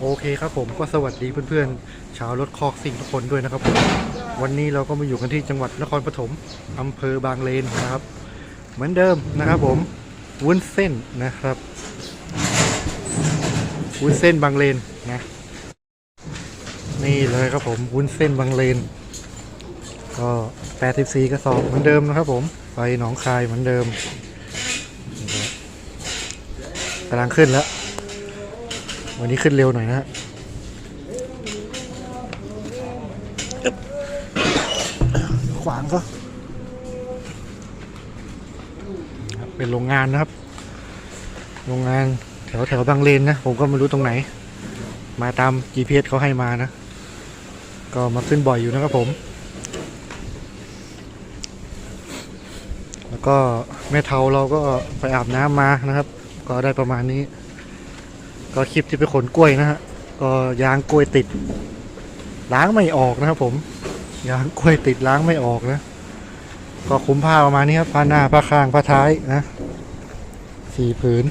โอเคครับผมก็สวัสดีเพื่อนๆชาวรถคอกสิ่งทุกคนด้วยนะครับผมวันนี้เราก็มาอยู่กันที่จังหวัดนครปฐมอำเภอบางเลนนะครับ เหมือนเดิมนะครับผมวุ้นเส้นนะครับวุ้นเส้นบางเลนนะนี่เลยครับผมวุ้นเส้นบางเลน ก็84กระสอบเหมือนเดิมนะครับผมไปหนองคายเหมือนเดิมกำลังขึ้นแล้ว วันนี้ขึ้นเร็วหน่อยนะฮะอึ๊บขวางก็ครับเป็นโรงงานนะครับ โรงงานแถวแถวบางเลนนะ ผมก็ไม่รู้ตรงไหน มาตาม GPS เขาให้มานะ ก็มาขึ้นบ่อยอยู่นะครับผม แล้วก็แม่เทาเราก็ไปอาบน้ำมานะครับ ก็ได้ประมาณนี้ ก็คลิปที่ไปขนกล้วยนะฮะก็ยางกล้วยติด ล้างไม่ออกนะครับผมยางกล้วยติดล้างไม่ออกนะ ก็คุ้มผ้าประมาณนี้ครับผ้าหน้าผ้าข้างผ้าท้ายนะสี่ผืน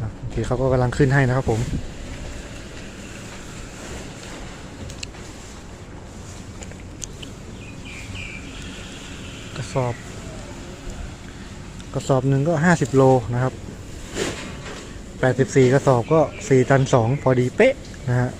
อะโอเคเขาก็กำลังขึ้นให้นะครับผมกระสอบ กระสอบหนึ่งก็ห้าสิบโลนะครับ 84 กระสอบก็ 4 ตัน 2 พอดีเป๊ะนะฮะ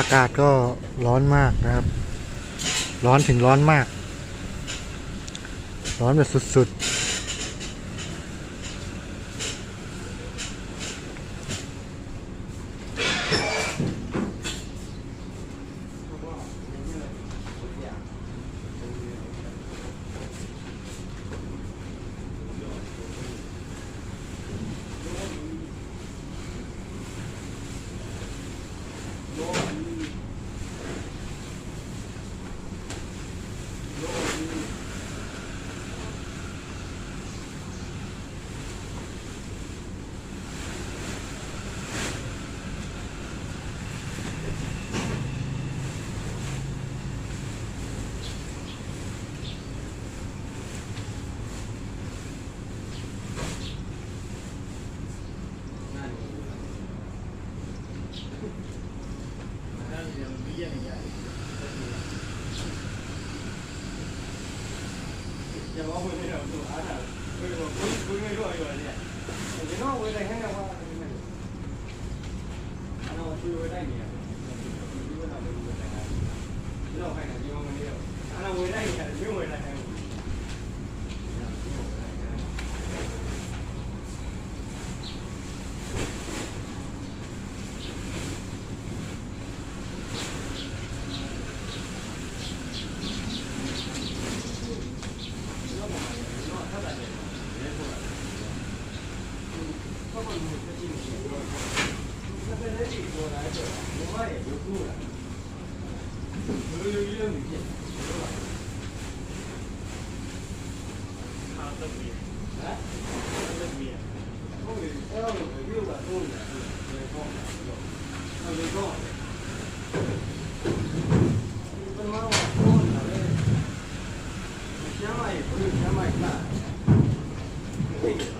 อากาศก็ร้อนมากนะครับ ร้อนถึงร้อนมาก ร้อนแบบสุดๆ ဘောဝင်နေတာသူအားတာဘယ်လိုဘယ်လိုဘယ်လိုရောရောလဲဒီတော့ဝေးတဲ့ဟင်းကဘာလဲအဲ့တော့သူဝေးတိုင်းနေရတယ်ဒီလိုလာလို့ဝေးတိုင်းနေတယ်ဒီတော့ခိုင်းတယ်ဒီမှာမနေရဘူးအဲ့တော့ဝေးတိုင်းနေတယ်မြို့ဝေးတိုင်းနေะโ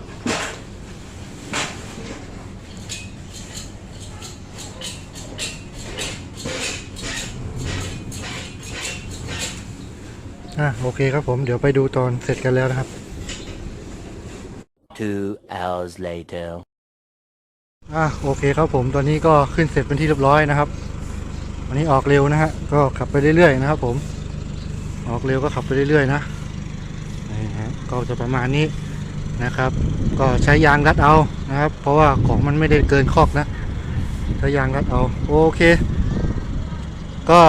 อเคครับผมเดี๋ยวไปดูตอนเสร็จกันแล้วนะครับ Two hours later. อะโอเคครับผมตอนนี้ก็ขึ้นเสร็จเป็นที่เรียบร้อยนะครับ วันนี้ออกเร็วนะฮะก็ขับไปเรื่อยๆนะครับ ผม ออกเร็วก็ขับไปเรื่อยๆนะนี่ฮะก็จะประมาณนี้นะครับ ก็ใช้ยางรัดเอานะครับ เพราะว่าของมันไม่ได้เกินคอกนะใช้ยางรัดเอาโอเค ก็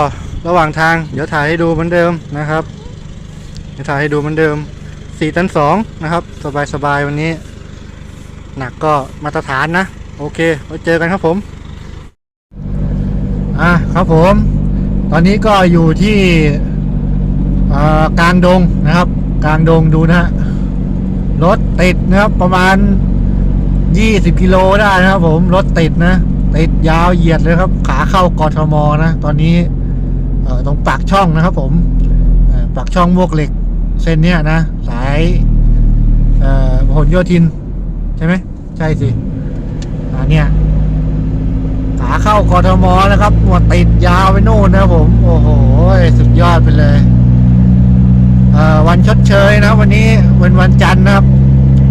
ระหว่างทางเดี๋ยวถ่ายให้ดูเหมือนเดิมนะครับ เดี๋ยวถ่ายให้ดูเหมือนเดิม4ตัน2นะครับ สบายๆวันนี้ หนักก็มาตรฐานนะ โอเคไว้เจอกันครับผม อะครับผม ตอนนี้ก็อยู่ที่อ่อกลางดงนะครับ กลางดงดูนะฮะรถติดนะครับประมาณ 20 กิโลได้นะครับผมรถติดนะติดยาวเหยียดเลยครับ ขาเข้ากทมนะ ตอนนี้เอ่อตรงปากช่องนะครับผมปากช่องมวกเหล็ก เส้นเนี้ยนะ สายเอ่อพหลโยธิน ใช่ไหมใช่สิอันเนี้ยขาเข้ากทมนะครับหมดติดยาวไปโน่นนะผม โอ้โห สุดยอดไปเลยเอ่อวันชดเชยนะ วันนี้เป็นวันจันทร์นะครับ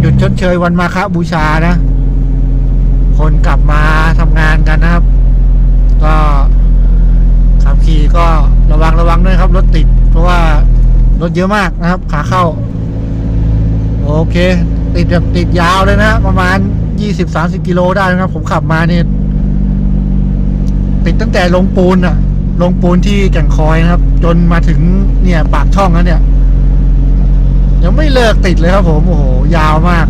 หยุดชดเชยวันมาฆบูชานะ คนกลับมาทำงานกันนะครับ ก็ขับขี่ก็ระวังระวังด้วยครับรถติด เพราะว่า รถเยอะมากนะครับ ขาเข้า โอเค ติดแบบติดยาวเลยนะ ประมาณ20-30กิโลได้นะครับ ผมขับมาเนี่ยติดตั้งแต่ลงปูนอะลงปูนที่แก่งคอยนะครับ จนมาถึงเนี่ยปากช่องแล้วเนี่ย ยังไม่เลิกติดเลยครับ ผมโอ้โหยาวมาก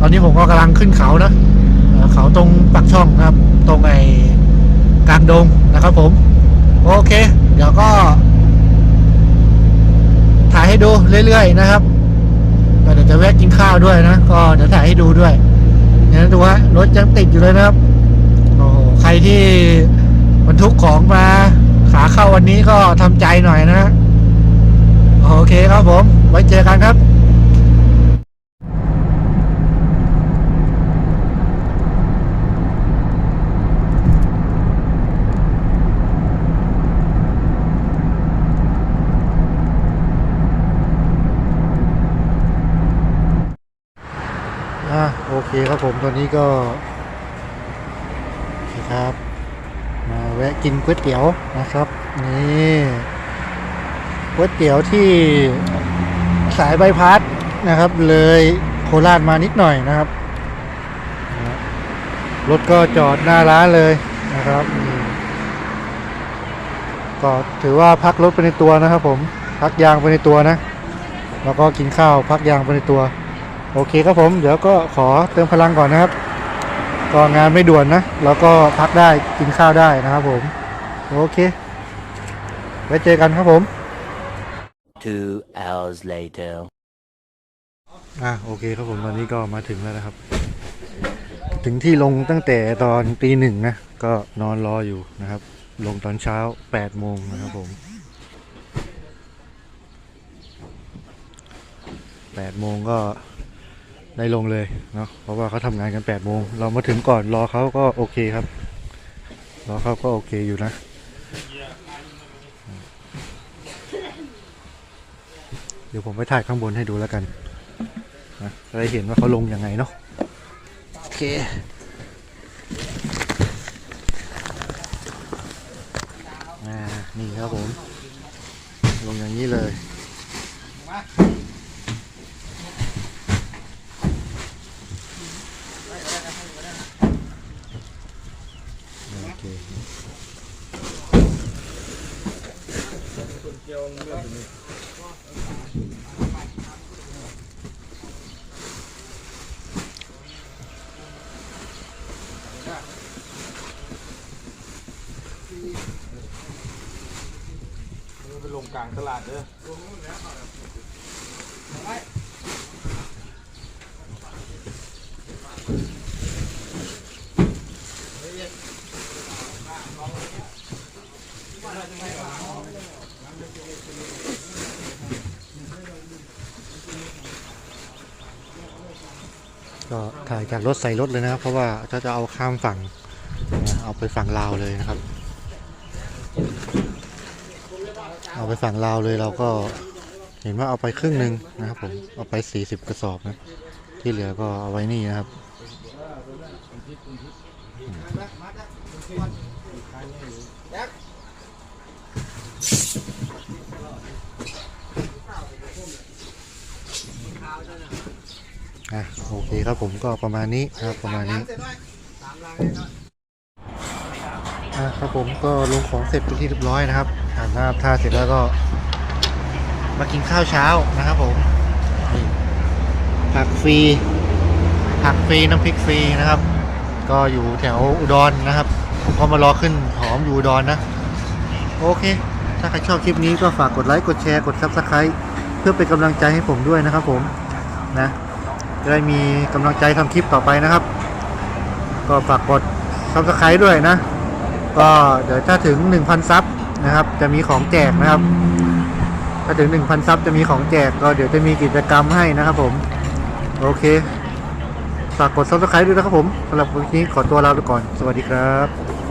ตอนนี้ผมก็กำลังขึ้นเขานะเขาตรงปากช่องนะครับ ตรงไอ้กลางดงนะครับ ผม โอเค เดี๋ยวก็ายให้ดูเรื่อยๆนะครับเดี๋ยวจะแวะกินข้าวด้วยนะก็เดี๋ยวถ่ายให้ดูด้วยเนี่ยดูว่ารถยังติดอยู่เลยนะครับโอ้โหใครที่บรรทุกของมาขาเข้าวันนี้ก็ทำใจหน่อยนะโอเคครับผม ไว้เจอกันครับ อะโอเคครับผมตอนนี้ก็โอเคครับ มาแวะกินก๋วยเตี๋ยวนะครับนี่ก๋วยเตี๋ยวที่สายใบพัดนะครับ เลยโคราชมานิดหน่อยนะครับรถก็จอดหน้าร้านเลยนะครับก็ถือว่าพักรถไปในตัวนะครับผมพักยางไปในตัวนะ แล้วก็กินข้าวพักยางไปในตัว โอเคครับผมเดี๋ยวก็ขอเติมพลังก่อนนะครับก็งานไม่ด่วนนะแล้วก็พักได้กินข้าวได้นะครับผม โอเค ไว้เจอกันครับผม Two hours later. อะโอเคครับผมตอนนี้ก็มาถึงแล้วนะครับ ถึงที่ลงตั้งแต่ตอนตีหนึ่งนะ ก็นอนรออยู่นะครับ ลงตอนเช้า8โมงนะครับผม8โมงก็ ได้ลงเลยเนาะเพราะว่าเขาทำงานกัน8โมงเรามาถึงก่อนรอเขาก็โอเคครับ รอเขาก็โอเคอยู่นะ เดี๋ยวผมไปถ่ายข้างบนให้ดูแล้วกันนะจะได้เห็นว่าเขาลงยังไงเนาะโอเคอ่านี่ครับผม ลงอย่างนี้เลย โอเค ไปลงกลางตลาดเด้อ จากรถใส่รถเลยนะครับ เพราะว่าถ้าจะเอาข้ามฝั่งเอาไปฝั่งลาวเลยนะครับ เอาไปฝั่งลาวเลยเราก็เห็นว่าเอาไปครึ่งหนึ่งนะครับผมเอาไป 40 กระสอบนะที่เหลือก็เอาไว้นี่นะครับอะโอ เคครับผมก็ประมาณนี้ครับประมาณนี้อะครับผมก็ลงของเสร็จเป็นที่เรียบร้อยนะครับอาบน้ำท่าเสร็จแล้วก็ มากินข้าวเช้านะครับผมผักฟรีผักฟรีน้ำพริกฟรีนะครับ ก็อยู่แถวอุดรนะครับผมก็มารอขึ้นหอมอยู่อุดรนะ โอเค ถ้าใครชอบคลิปนี้ก็ฝากกดไลค์กดแชร์กด Subscribe เพื่อเป็นกำลังใจให้ผมด้วยนะครับผมนะ จะได้มีกำลังใจทำคลิปต่อไปนะครับ ก็ฝากกด Subscribe ด้วยนะ ก็เดี๋ยวถ้าถึง 1,000 ซับนะครับ จะมีของแจกนะครับ ถ้าถึง 1,000 ซับจะมีของแจก ก็เดี๋ยวจะมีกิจกรรมให้นะครับผม โอเค ฝากกด Subscribe ด้วยนะครับผมสำหรับวันนี้ขอตัวลาไปก่อน สวัสดีครับ